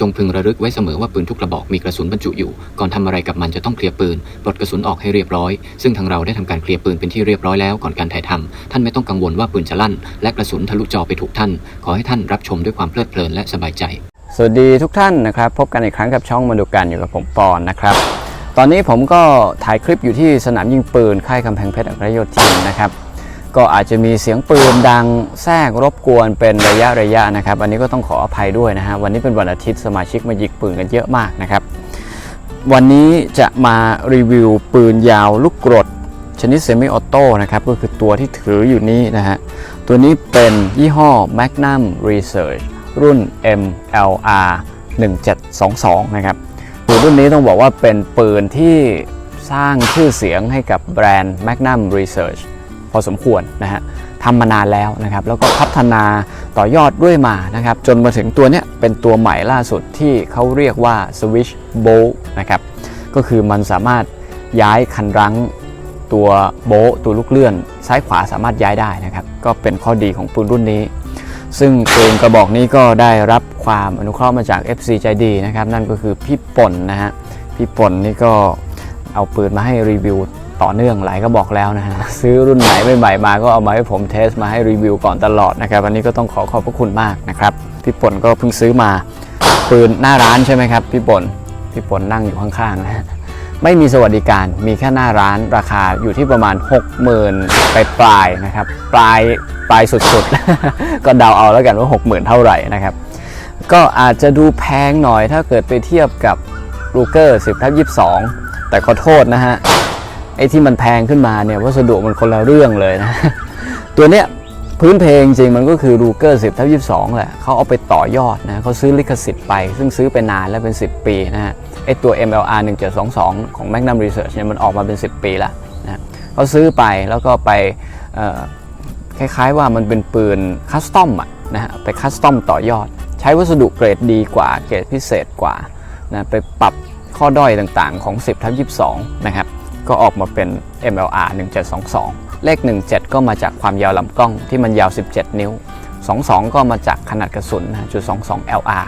จงพึงระลึกไว้เสมอว่าปืนทุกกระบอกมีกระสุนบรรจุอยู่ ก่อนทำอะไรกับมันจะต้องเคลียร์ปืนปลดกระสุนออกให้เรียบร้อย ซึ่งทางเราได้ทำการเคลียร์ปืนเป็นที่เรียบร้อยแล้วก่อนการถ่ายทำท่านไม่ต้องกังวลว่าปืนจะลั่น และกระสุนทะลุจอไปถูกท่าน ขอให้ท่านรับชมด้วยความเพลิดเพลินและสบายใจ สวัสดีทุกท่านนะครับ พบกันอีกครั้งกับช่องมาดูกันอยู่กับผมปอนนะครับตอนนี้ผมก็ถ่ายคลิปอยู่ที่สนามยิงปืนค่ายกำแพงเพชรอัครโยธินนะครับ ก็อาจจะมีเสียงปืนดังแทรกรบกวนเป็นระยะระยะนะครับ อันนี้ก็ต้องขออภัยด้วยนะฮะวันนี้เป็นวันอาทิตย์สมาชิกมายิงปืนกันเยอะมากนะครับ วันนี้จะมารีวิวปืนยาวลูกกรด ชนิดเซมิออโต้นะครับก็คือตัวที่ถืออยู่นี้นะฮะตัวนี้เป็นยี่ห้อ Magnum Research รุ่น MLR 1722 นะครับปืนรุ่นนี้ต้องบอกว่าเป็นปืนที่สร้างชื่อเสียงให้กับแบรนด์ Magnum Research พอสมควรนะฮะทำมานานแล้วนะครับ แล้วก็พัฒนาต่อยอดด้วยมานะครับ จนมาถึงตัวเนี้ยเป็นตัวใหม่ล่าสุดที่เขาเรียกว่า Switch Bolt นะครับ ก็คือมันสามารถย้ายคันรั้งตัวโบตัวลูกเลื่อน ซ้ายขวาสามารถย้ายได้นะครับ ก็เป็นข้อดีของปืนรุ่นนี้ ซึ่งปืนกระบอกนี้ก็ได้รับความอนุเคราะห์มาจาก FC ใจดีนะครับ นั่นก็คือพี่ป่นนะฮะพี่ป่นนี่ก็เอาปืนมาให้รีวิว ต่อเนื่องหลายกระบอกแล้วนะฮะซื้อรุ่นไหนใหม่ๆมาก็เอามาให้ผมเทสมาให้รีวิวก่อนตลอดนะครับอันนี้ก็ต้องขอขอบพระคุณมากนะครับพี่ป่นก็เพิ่งซื้อมาปืนหน้าร้านใช่ไหมครับพี่ป่นพี่ป่นนั่งอยู่ข้างๆนะไม่มีสวัสดิการมีแค่หน้าร้านราคาอยู่ที่ประมาณ 60,000ไปปลายนะครับปลายปลายสุดๆ ก็เดาเอาแล้วกันว่า 60,000 เท่าไหร่นะครับก็อาจจะดูแพงหน่อยถ้าเกิดไปเทียบกับรูเกอร์10ทับ22 แต่ขอโทษนะฮะ ไอ้ที่มันแพงขึ้นมาเนี่ยวัสดุมันคนละเรื่องเลยนะ ตัวเนี้ยพื้นเพลงจริงมันก็คือรูเกอร์10ทับ22แหละเขาเอาไปต่อยอดนะเขาซื้อลิขสิทธิ์ไป ซึ่งซื้อไปนานแล้วเป็น 10 ปีนะฮะไอตัว MLR 1722 ของ Magnum Research เนี่ยมันออกมาเป็น 10 ปีแล้วนะเขาซื้อไปแล้วก็ไปคล้ายๆว่ามันเป็นปืนคัสตอมอะนะฮะไปคัสตอมต่อยอด ใช้วัสดุเกรดดีกว่าเกรดพิเศษกว่านะไปปรับข้อด้อยต่างๆของ 10ทับ22 นะครับ ก็ออกมาเป็น MLR 1722 เลข 17 ก็มาจากความยาวลำกล้องที่มันยาว 17 นิ้ว 22 ก็มาจากขนาดกระสุนนะจุด22 LR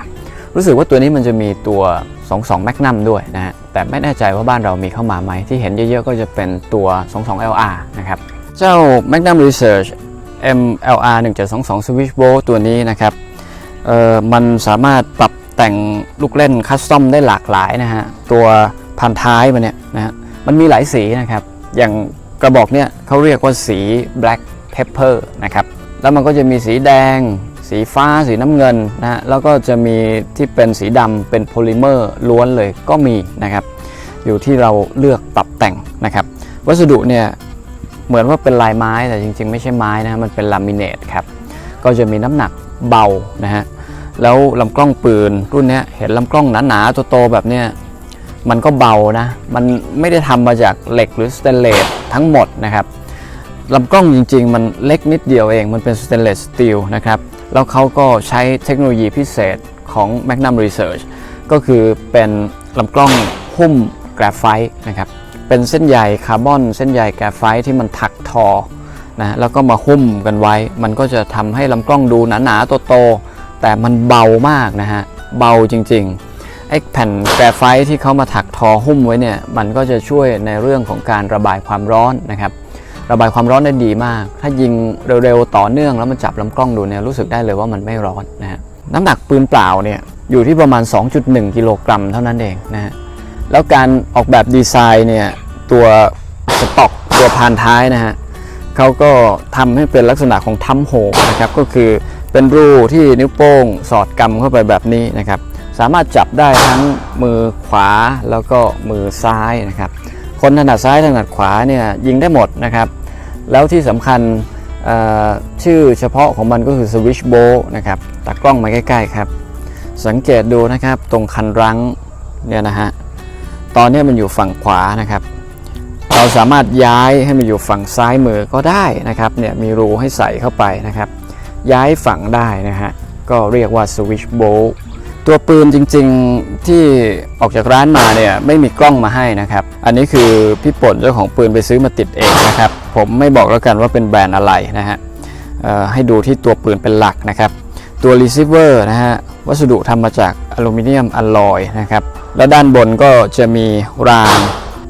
รู้สึกว่าตัวนี้มันจะมีตัว 22 Magnum ด้วยนะฮะ แต่ไม่แน่ใจว่าบ้านเรามีเข้ามาไหม ที่เห็นเยอะๆ ก็จะเป็นตัว 22 LR นะครับ เจ้า Magnum Research MLR 1722 Switch Bolt ตัวนี้นะครับ เอ่อ มันสามารถปรับแต่งลูกเล่นคัสตอมได้หลากหลายนะฮะ ตัวพันท้ายมันเนี่ยนะฮะ มันมีหลายสีนะครับ อย่างกระบอกเนี่ยเขาเรียกว่าสี black pepper นะครับ แล้วมันก็จะมีสีแดง สีฟ้า สีน้ำเงินนะฮะ แล้วก็จะมีที่เป็นสีดำเป็นโพลิเมอร์ล้วนเลยก็มีนะครับ อยู่ที่เราเลือกปรับแต่งนะครับ วัสดุเนี่ยเหมือนว่าเป็นลายไม้แต่จริง ๆ ไม่ใช่ไม้นะมันเป็นลามิเนตครับ ก็จะมีน้ำหนักเบานะฮะ แล้วลำกล้องปืนรุ่นนี้เห็นลำกล้องหนาๆโตๆแบบเนี้ย มันก็เบานะ มันไม่ได้ทำมาจากเหล็กหรือสเตนเลสทั้งหมดนะครับลำกล้องจริงๆ มันเล็กนิดเดียวเอง มันเป็นสเตนเลสสตีลนะครับ แล้วเขาก็ใช้เทคโนโลยีพิเศษของ Magnum Research ก็คือเป็นลำกล้องหุ้มกราไฟต์นะครับ เป็นเส้นใยคาร์บอน เส้นใยแกรไฟต์ที่มันถักทอนะแล้วก็มาหุ้มกันไว้ มันก็จะทำให้ลำกล้องดูหนาๆโตๆแต่มันเบามากนะฮะ เบาจริงๆ ไอ้แผ่นแกรไฟต์ที่เขามาถักทอหุ้มไว้เนี่ยมันก็จะช่วยในเรื่องของการระบายความร้อนนะครับ ระบายความร้อนได้ดีมาก ถ้ายิงเร็วๆต่อเนื่องแล้วมันจับลำกล้องดูเนี่ยรู้สึกได้เลยว่ามันไม่ร้อนนะฮะน้ำหนักปืนเปล่าเนี่ยอยู่ที่ประมาณ 2.1 กิโลกรัมเท่านั้นเองนะฮะแล้วการออกแบบดีไซน์เนี่ยตัวสต็อกตัวพานท้ายนะฮะเขาก็ทำให้เป็นลักษณะของทัมโฮนะครับก็คือเป็นรูที่นิ้วโป้งสอดกำเข้าไปแบบนี้นะครับ สามารถจับได้ทั้งมือขวาแล้วก็มือซ้ายนะครับ คนถนัดซ้ายถนัดขวาเนี่ยยิงได้หมดนะครับ แล้วที่สำคัญชื่อเฉพาะของมันก็คือ Switch Bow นะครับตักกล้องมาใกล้ๆครับ สังเกตดูนะครับตรงคันรั้งเนี่ยนะฮะตอนนี้มันอยู่ฝั่งขวานะครับ เราสามารถย้ายให้มันอยู่ฝั่งซ้ายมือก็ได้นะครับเนี่ยมีรูให้ใส่เข้าไปนะครับ ย้ายฝั่งได้นะฮะก็เรียกว่า Switch Bow ตัวปืนจริงๆที่ออกจากร้านมาเนี่ยไม่มีกล้องมาให้นะครับ อันนี้คือพี่ป่นเจ้าของปืนไปซื้อมาติดเองนะครับ ผมไม่บอกแล้วกันว่าเป็นแบรนด์อะไรนะฮะให้ดูที่ตัวปืนเป็นหลักนะครับ ตัว receiver นะฮะวัสดุทำมาจากอลูมิเนียมอลลอยนะครับ แล้วด้านบนก็จะมีราง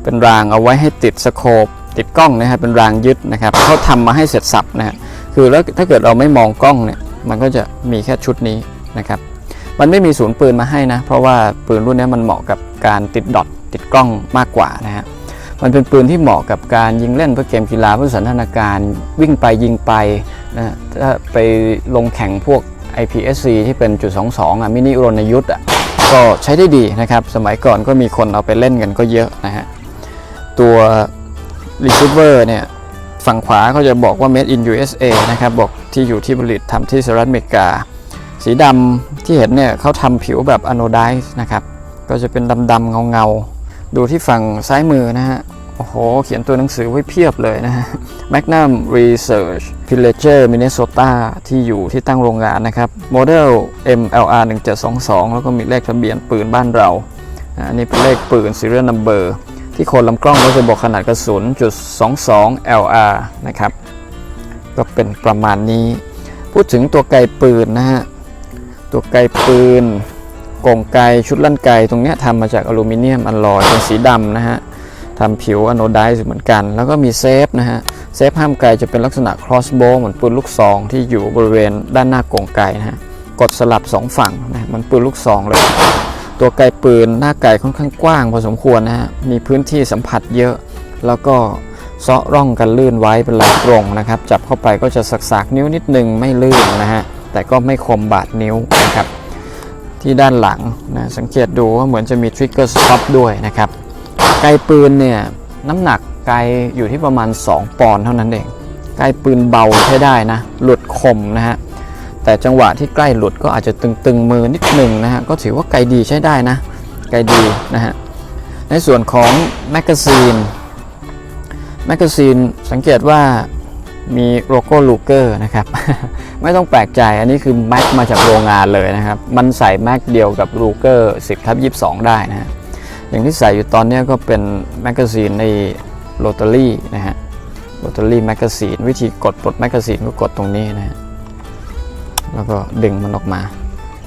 เป็นรางเอาไว้ให้ติดสโคปติดกล้องนะฮะเป็นรางยึดนะครับเขาทำมาให้เสร็จสับนะฮะคือแล้วถ้าเกิดเราไม่มองกล้องเนี่ยมันก็จะมีแค่ชุดนี้นะครับ มันไม่มีศูนย์ปืนมาให้นะ เพราะว่าปืนรุ่นนี้มันเหมาะกับการติดดอทติดกล้องมากกว่านะฮะมันเป็นปืนที่เหมาะกับการยิงเล่นเพื่อเกมกีฬาเพื่อสันทนาการวิ่งไปยิงไปนะถ้าไปลงแข่งพวก IPSC ที่เป็นจุด 22อะมินิรณยุทธ์อะก็ใช้ได้ดีนะครับ สมัยก่อนก็มีคนเอาไปเล่นกันก็เยอะนะฮะ ตัว receiver เนี่ย ฝั่งขวาเขาจะบอกว่า made in USA นะครับ บอกที่อยู่ที่ผลิตทำที่สหรัฐอเมริกา สีดำที่เห็นเนี่ยเขาทำผิวแบบอ n น d i z e นะครับ ก็จะเป็นดำๆเงาๆ ดูที่ฝั่งซ้ายมือนะฮะ โอ้โห เขียนตัวหนังสือไว้เพียบเลยนะฮะ Magnum Research Villager Minnesota ที่อยู่ที่ตั้งโรงงานนะครับ Model MLR 1722 แล้วก็มีเลขทะเบียนปืนบ้านเราอ่าอันนี้เป็นเลขปืน Serial Number ที่โคนลำกล้องก็จะบอกขนาดกระสุนจุด22 LR นะครับ ก็เป็นประมาณนี้ พูดถึงตัวไกลปืนนะฮะ ตัวไกปืนกล่องไกชุดลั่นไกตรงนี้ทำมาจากอลูมิเนียมอลลอยเป็นสีดำนะฮะทำผิวอโนไดซ์เหมือนกัน แล้วก็มีเซฟนะฮะเซฟห้ามไกจะเป็นลักษณะ crossbow เหมือนปืนลูกซองที่อยู่บริเวณด้านหน้ากล่องไกนะฮะกดสลับสองฝั่งนะมันปืนลูกซองเลย ตัวไกปืนหน้าไกค่อนข้างกว้างพอสมควรนะฮะมีพื้นที่สัมผัสเยอะ แล้วก็เซาะร่องกันลื่นไว้เป็นลายตรงนะครับจับเข้าไปก็จะสักๆนิ้วนิดนึงไม่ลื่นนะฮะ แต่ก็ไม่คมบาดนิ้วนะครับที่ด้านหลังนะสังเกตดูว่าเหมือนจะมีทริกเกอร์สต็อปด้วยนะครับไกลปืนเนี่ยน้ำหนักไกลอยู่ที่ประมาณ 2 ปอนด์เท่านั้นเองไกลปืนเบาใช้ได้นะ หลุดคมนะฮะแต่จังหวะที่ใกล้หลุดก็อาจจะตึงๆมือนิดหนึ่งนะฮะก็ถือว่าไกลดีใช้ได้นะไกลดีนะฮะในส่วนของแมกกาซีนแมกกาซีนสังเกตว่า มีโลโก้ลูเกอร์นะครับ ไม่ต้องแปลกใจอันนี้คือแม็กมาจากโรงงานเลยนะครับ มันใส่แม็กเดียวกับลูเกอร์10ทับ22 ได้นะฮะอย่างที่ใส่อยู่ตอนนี้ก็เป็นแมกกาซีนในโรตารี่นะฮะโรตารี่แมกกาซีนวิธีกดปลดแมกกาซีนก็กดตรงนี้นะฮะแล้วก็ดึงมันออกมา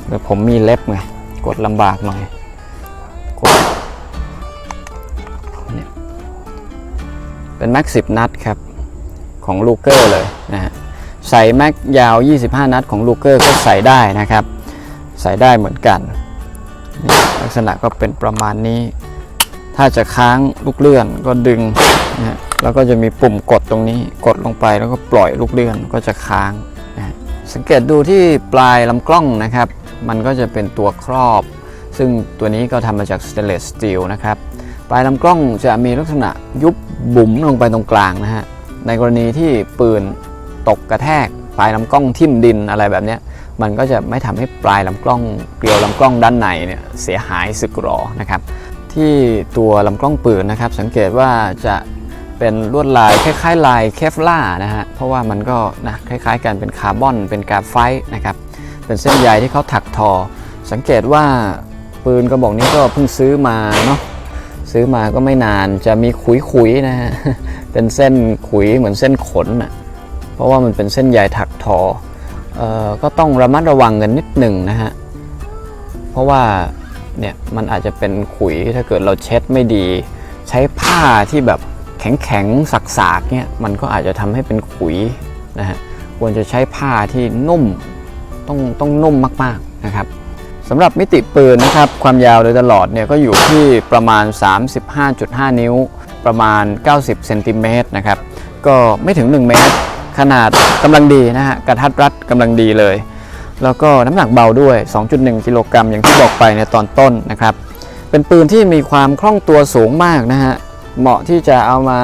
แต่ผมมีเล็บไงกดลำบากหน่อยกดเนี่ยเป็นแม็ก10นัดครับ ของลูเกอร์เลยนะฮะใส่แม็กยาว 25 นัดของลูเกอร์ก็ใส่ได้นะครับ ใส่ได้เหมือนกันนลักษณะก็เป็นประมาณนี้ ถ้าจะค้างลูกเลื่อนก็ดึงนะฮะแล้วก็จะมีปุ่มกดตรงนี้กดลงไปแล้วก็ปล่อยลูกเลื่อนก็จะค้างนะฮะสังเกตดูที่ปลายลำกล้องนะครับ มันก็จะเป็นตัวครอบ ซึ่งตัวนี้ก็ทำมาจากสเตนเลสสตีลนะครับปลายลำกล้องจะมีลักษณะยุบบุ๋มลงไปตรงกลางนะฮะ ในกรณีที่ปืนตกกระแทกปลายลำกล้องทิ่มดินอะไรแบบนี้มันก็จะไม่ทำให้ปลายลำกล้องเกลียวลำกล้องด้านในเนี่ยเสียหายสึกหรอนะครับที่ตัวลำกล้องปืนนะครับ สังเกตว่าจะเป็นลวดลายคล้ายๆ ลายเคฟล่านะฮะเพราะว่ามันก็นะคล้ายๆ กันเป็นคาร์บอนเป็นกราไฟต์นะครับเป็นเส้นใยที่เขาถักทอ สังเกตว่าปืนกระบอกนี้ก็เพิ่งซื้อมาเนาะ ซื้อมาก็ไม่นานจะมีขุยๆนะฮะเป็นเส้นขุยเหมือนเส้นขนอะเพราะว่ามันเป็นเส้นใยถักทอเอ่อก็ต้องระมัดระวังกันนิดหนึ่งนะฮะเพราะว่าเนี่ยมันอาจจะเป็นขุยถ้าเกิดเราเช็ดไม่ดี ใช้ผ้าที่แบบแข็งๆสักๆเนี่ยมันก็อาจจะทำให้เป็นขุยนะฮะควรจะใช้ผ้าที่นุ่มต้องต้องนุ่มมากๆนะครับ สำหรับมิติปืนนะครับ ความยาวโดยตลอดเนี่ยก็อยู่ที่ประมาณ 35.5 นิ้ว ประมาณ 90เซนติเมตรนะครับ ก็ไม่ถึง 1 เมตร ขนาดกำลังดีนะฮะ กระทัดรัดกำลังดีเลย แล้วก็น้ำหนักเบาด้วย 2.1 กิโลกรัมอย่างที่บอกไปในตอนต้นนะครับ เป็นปืนที่มีความคล่องตัวสูงมากนะฮะ เหมาะที่จะเอามา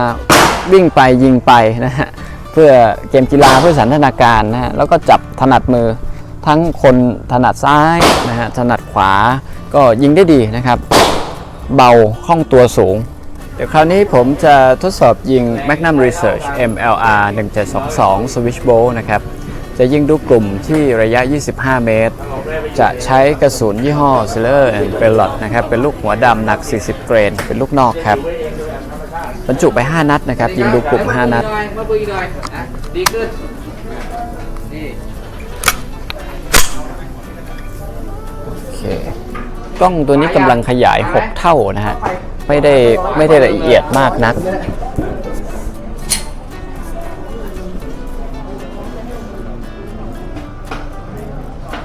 วิ่งไปยิงไปนะฮะ เพื่อเกมกีฬาเพื่อสันทนาการนะฮะ แล้วก็จับถนัดมือ ทั้งคนถนัดซ้ายนะฮะถนัดขวาก็ยิงได้ดีนะครับ เบาคล่องตัวสูง เดี๋ยวคราวนี้ผมจะทดสอบยิง Magnum Research MLR 1722 Switch b o l นะครับ จะยิงดูกลุ่มที่ระยะ 25 เมตร จะใช้กระสุนยี่ห้อ s i l e r and Bellot นะครับ เป็นลูกหัวดำหนัก 40 เกรน เป็นลูกนอกครับบรรจุไป 5 นัดนะครับ ยิงดูกลุ่ม 5 นัดดีขึ้น กล้องตัวนี้กำลังขยาย 6 เท่านะฮะ ไม่ได้ไม่ได้ละเอียดมากนัก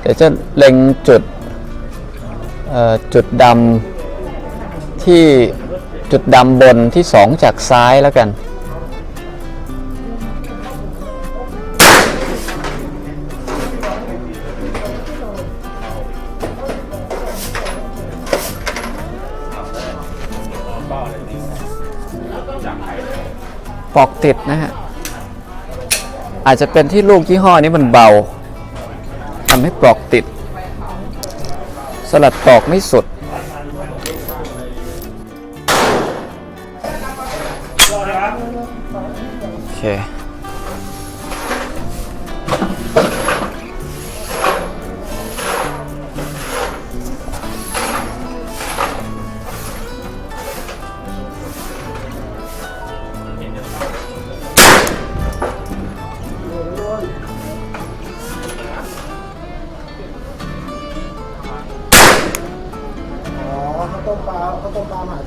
เดี๋ยวจะเล็งจุดเอ่อจุดดำที่จุดดำบนที่ 2 จากซ้ายแล้วกัน ปอกติดนะฮะ อาจจะเป็นที่ลูกยี่ห้อนี้มันเบาทำให้ปลอกติด สลัดปลอกไม่สุด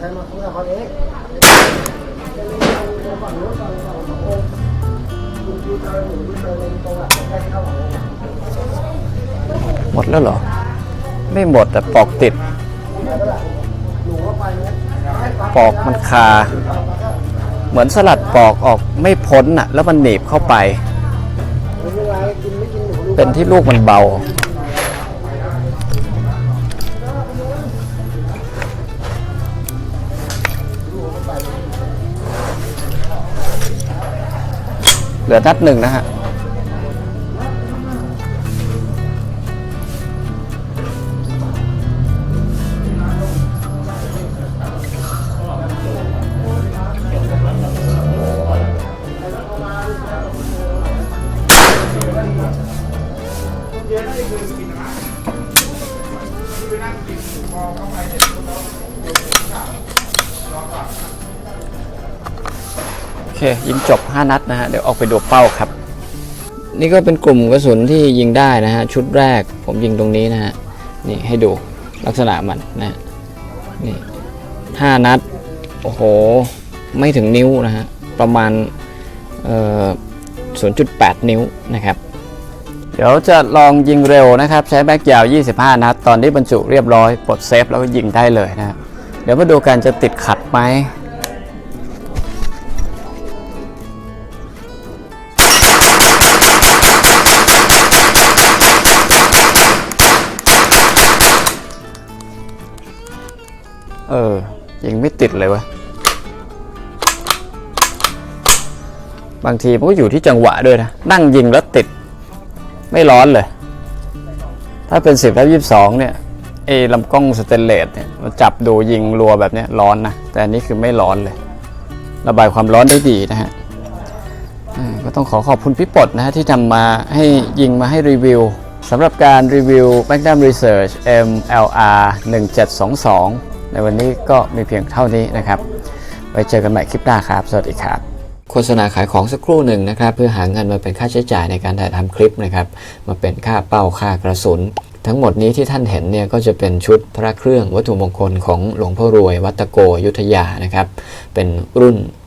าวต้มามหมาคุยกับเขาเองจะมีฝั่งนู้นฝั่งฝั่งขององค์ดูดูเจอหนูดูเจอในตรงหลังใกล้เข้าขององค์หมดแล้วเหรอ ไม่หมดแต่ปอกติด หนูก็ไปเนี่ยปอกมันคา เหมือนสลัดปอกออกไม่พ้นอะ แล้วมันหนีบเข้าไป ไม่เป็นไรกินไม่กินหนูดูเป็นที่ลูกมันเบา เหลือทัดหนึ่งนะฮะ ค ยิงจบ 5 นัดนะฮะ เดี๋ยวออกไปดูเป้าครับ นี่ก็เป็นกลุ่มกระสุนที่ยิงได้นะฮะ ชุดแรกผมยิงตรงนี้นะฮะ นี่ให้ดูลักษณะมันนะฮะนี่ห้านัด โอ้โห ไม่ถึงนิ้วนะฮะ ประมาณเอ่อ0.8 นิ้วนะครับ เดี๋ยวจะลองยิงเร็วนะครับ ใช้แม็กยาว 25 นัด ตอนนี้บรรจุเรียบร้อยปลดเซฟแล้วก็ยิงได้เลยนะครับเดี๋ยวมาดูกันจะติดขัดไหม เออยิงไม่ติดเลยวะ บางทีมันก็อยู่ที่จังหวะด้วยนะ นั่งยิงแล้วติด ไม่ร้อนเลย ถ้าเป็น10ทับ22 เนี่ยไอ้ลำกล้องสเตนเลสเนี่ยมันจับดูยิงรัวแบบเนี้ยร้อนนะ แต่อันนี้คือไม่ร้อนเลย ระบายความร้อนได้ดีนะฮะก็ต้องขอขอบคุณพี่ปดนะฮะที่ทำมาให้ยิงมาให้รีวิวสำหรับการรีวิว Magnum Research MLR 1722 ในวันนี้ก็มีเพียงเท่านี้นะครับ ไว้เจอกันใหม่คลิปหน้าครับ สวัสดีครับ โฆษณาขายของสักครู่หนึ่งนะครับ เพื่อหาเงินมาเป็นค่าใช้จ่ายในการถ่ายทำคลิปนะครับ มาเป็นค่าเป้าค่ากระสุนทั้งหมดนี้ที่ท่านเห็นเนี่ยก็จะเป็นชุดพระเครื่องวัตถุมงคลของหลวงพ่อรวย วัดตะโกยุทธยานะครับ เป็นรุ่น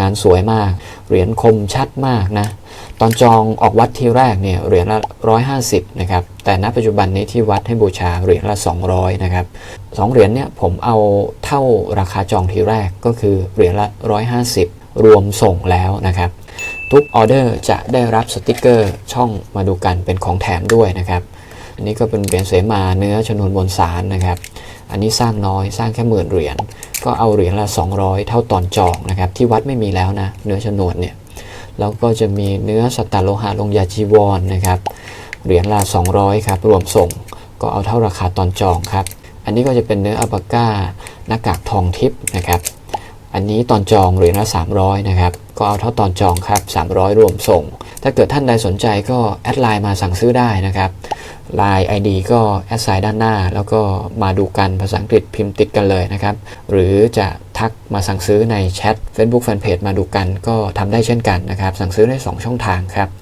งานสวยมาก เหรียญคมชัดมากนะ ตอนจองออกวัดที่แรกเนี่ยเหรียญละ 150 นะครับ แต่ณปัจจุบันนี้ที่วัดให้บูชาเหรียญละ 200 นะครับสองเหรียญเนี่ยผมเอาเท่าราคาจองทีแรกก็คือเหรียญละ 150 รวมส่งแล้วนะครับ ทุกออเดอร์จะได้รับสติกเกอร์ช่องมาดูกันเป็นของแถมด้วยนะครับ อันนี้ก็เป็นเหรียญเสมาเนื้อชนวนบนสารนะครับ อันนี้สร้างน้อยสร้างแค่หมื่นเหรียญก็เอาเหรียญละ 200 เท่าตอนจองนะครับ ที่วัดไม่มีแล้วนะ เนื้อชนวนเนี่ยแล้วก็จะมีเนื้อสตตโลหะลงยาจีวรนนะครับเหรียญละ 200 ครับ รวมส่งก็เอาเท่าราคาตอนจองครับ อันนี้ก็จะเป็นเนื้ออัปาก้าหน้ากากทองทิพย์นะครับ อันนี้ตอนจองเหรียญละ 300 นะครับ ก็เอาเท่าตอนจองครับ 300 รวมส่ง ถ้าเกิดท่านใดสนใจก็แอดไลน์มาสั่งซื้อได้นะครับ ไลน์ ID ก็แอดไซน์ด้านหน้า แล้วก็มาดูกันภาษาอังกฤษพิมพ์ติดกันเลยนะครับ หรือจะทักมาสั่งซื้อในแชท Facebook Fanpage มาดูกันก็ทำได้เช่นกันนะครับ สั่งซื้อได้ 2 ช่องทางครับ